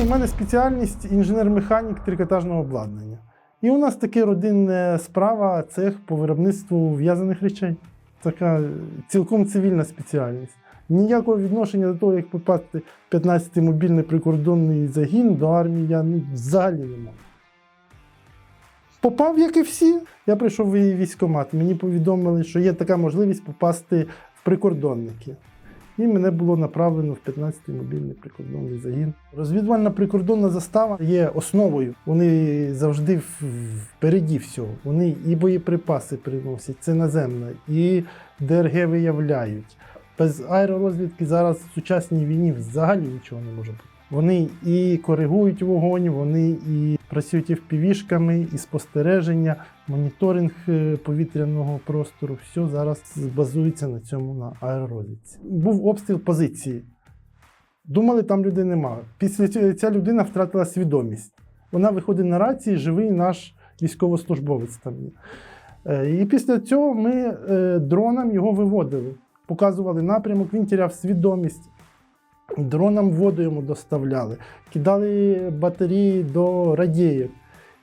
У мене спеціальність інженер-механік трикотажного обладнання. І у нас таке родинна справа цех по виробництву в'язаних речей. Така цілком цивільна спеціальність. Ніякого відношення до того, як попасти 15-й мобільний прикордонний загін до армії я ну, взагалі не мав. Попав, як і всі. Я прийшов в військкомат. Мені повідомили, що є така можливість попасти в прикордонники. І мене було направлено в 15-й мобільний прикордонний загін. Розвідувальна прикордонна застава є основою. Вони завжди впереді всього. Вони і боєприпаси приносять, це наземне, і ДРГ виявляють. Без аеророзвідки зараз в сучасній війні взагалі нічого не може бути. Вони і коригують вогонь, вони і працюють і впівішками, і спостереження, моніторинг е, повітряного простору. Все зараз базується на цьому на аеророзвідці. Був обстріл позиції. Думали, там людей нема. Після цього ця людина втратила свідомість. Вона виходить на рації, живий наш військовослужбовець там. Е, І після цього ми е, дроном його виводили, показували напрямок, він тіряв свідомість. Дроном воду йому доставляли, кидали батареї до радіїв.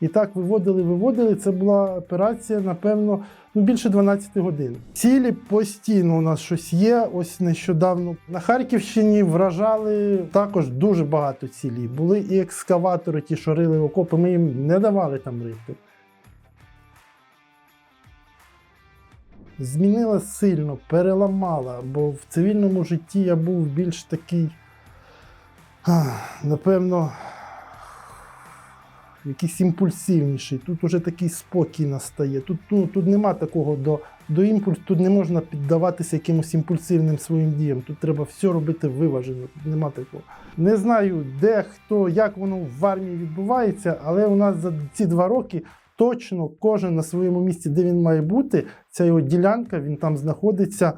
І так виводили, виводили. Це була операція, напевно, ну, більше 12 годин. Цілі постійно у нас щось є. Ось нещодавно на Харківщині вражали також дуже багато цілі. Були і екскаватори, ті, що рили окопи, ми їм не давали там рити. Змінила сильно, переламала, бо в цивільному житті я був більш такий, напевно, якийсь імпульсивніший. Тут уже такий спокій настає. Тут, ну, тут нема такого до, до імпульсу, тут не можна піддаватися якимось імпульсивним своїм діям. Тут треба все робити виважено. Тут нема такого. Не знаю, де хто, як воно в армії відбувається, але у нас за ці два роки точно кожен на своєму місці, де він має бути, ця його ділянка, він там знаходиться.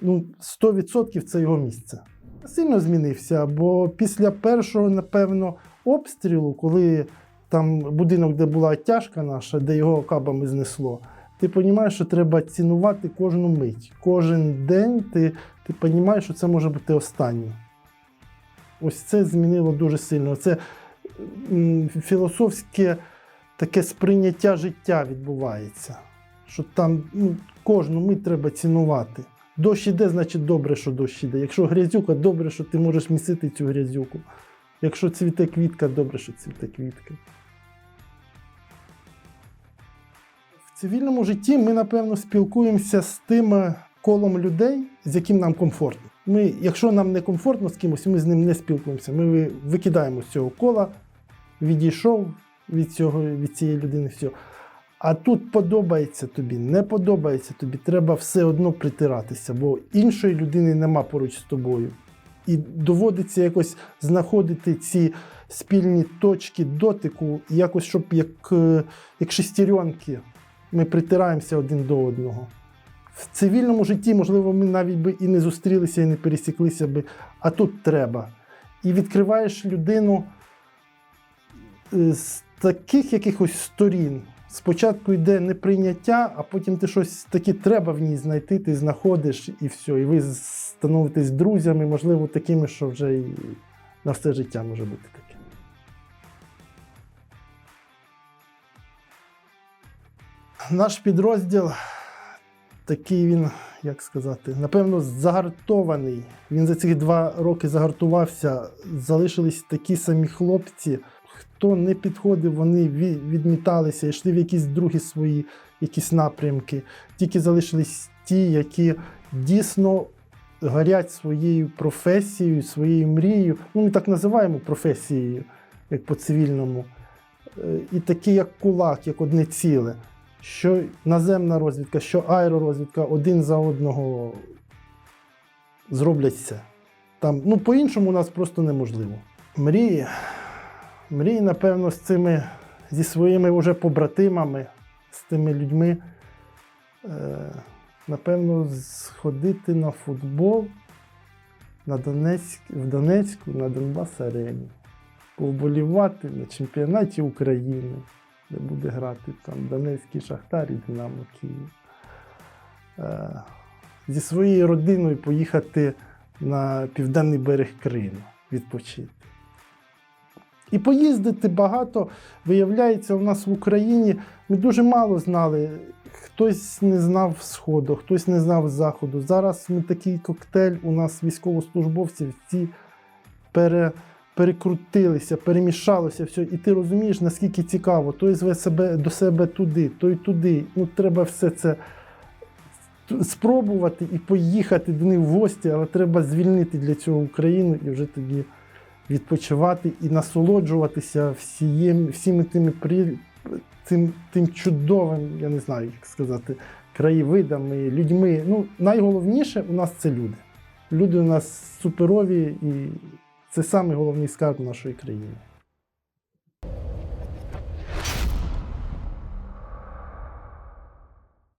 Ну, 100% це його місце. Сильно змінився, бо після першого, напевно, обстрілу, коли там будинок, де була тяжка наша, де його кабами знесло, ти розумієш, що треба цінувати кожну мить. Кожен день ти, ти розумієш, що це може бути останнє. Ось це змінило дуже сильно. Це філософське таке сприйняття життя відбувається. Що там ну, кожну мить треба цінувати. Дощ іде, значить добре, що дощ іде. Якщо грязюка, добре, що ти можеш місити цю грязюку. Якщо цвіте квітка, добре, що цвіте квітка. В цивільному житті ми, напевно, спілкуємося з тим е, колом людей, з яким нам комфортно. Ми, якщо нам не комфортно з кимось, ми з ним не спілкуємося. Ми викидаємо з цього кола, відійшов від, цього, від цієї людини. Все. А тут подобається тобі, не подобається тобі, треба все одно притиратися, бо іншої людини нема поруч з тобою. І доводиться якось знаходити ці спільні точки дотику, якось, щоб як, е, як шестеренки ми притираємося один до одного. В цивільному житті, можливо, ми навіть би і не зустрілися, і не пересіклися би, а тут треба. І відкриваєш людину е, з таких якихось сторін. Спочатку йде неприйняття, а потім ти щось таке треба в ній знайти, ти знаходиш і все. І ви становитесь друзями, можливо, такими, що вже і на все життя може бути таке. Наш підрозділ такий він, як сказати, напевно, загартований. Він за ці два роки загартувався. Залишились такі самі хлопці. Хто не підходив, вони відміталися, йшли в якісь другі свої якісь напрямки. Тільки залишились ті, які дійсно горять своєю професією, своєю мрією. Ну, ми так називаємо професією, як по цивільному. Е, І такі, як кулак, як одне ціле. Що наземна розвідка, що аеророзвідка один за одного зроблять все. Там, ну, по-іншому у нас просто неможливо. Мрії. Мрії, напевно, з цими, зі своїми вже побратимами, з тими людьми. Е, напевно, сходити на футбол на Донецьк, в Донецьку на Донбас Арені. Повболівати на чемпіонаті України, де буде грати там Донецький Шахтар і Динамо Київ. Е, зі своєю родиною поїхати на південний берег Криму відпочити. І поїздити багато, виявляється, у нас в Україні ми дуже мало знали. Хтось не знав сходу, хтось не знав заходу. Зараз ми такий коктейль, у нас військовослужбовців всі пере, перекрутилися, перемішалося все. І ти розумієш, наскільки цікаво. Той зве себе до себе туди, той туди. Ну, треба все це спробувати і поїхати до них в гості, але треба звільнити для цього Україну і вже тоді відпочивати і насолоджуватися всієм, всіми тими при, тим, тим чудовим, я не знаю, як сказати, краєвидами, людьми. Ну, найголовніше у нас це люди. Люди у нас суперові, і це самий головний скарб нашої країни.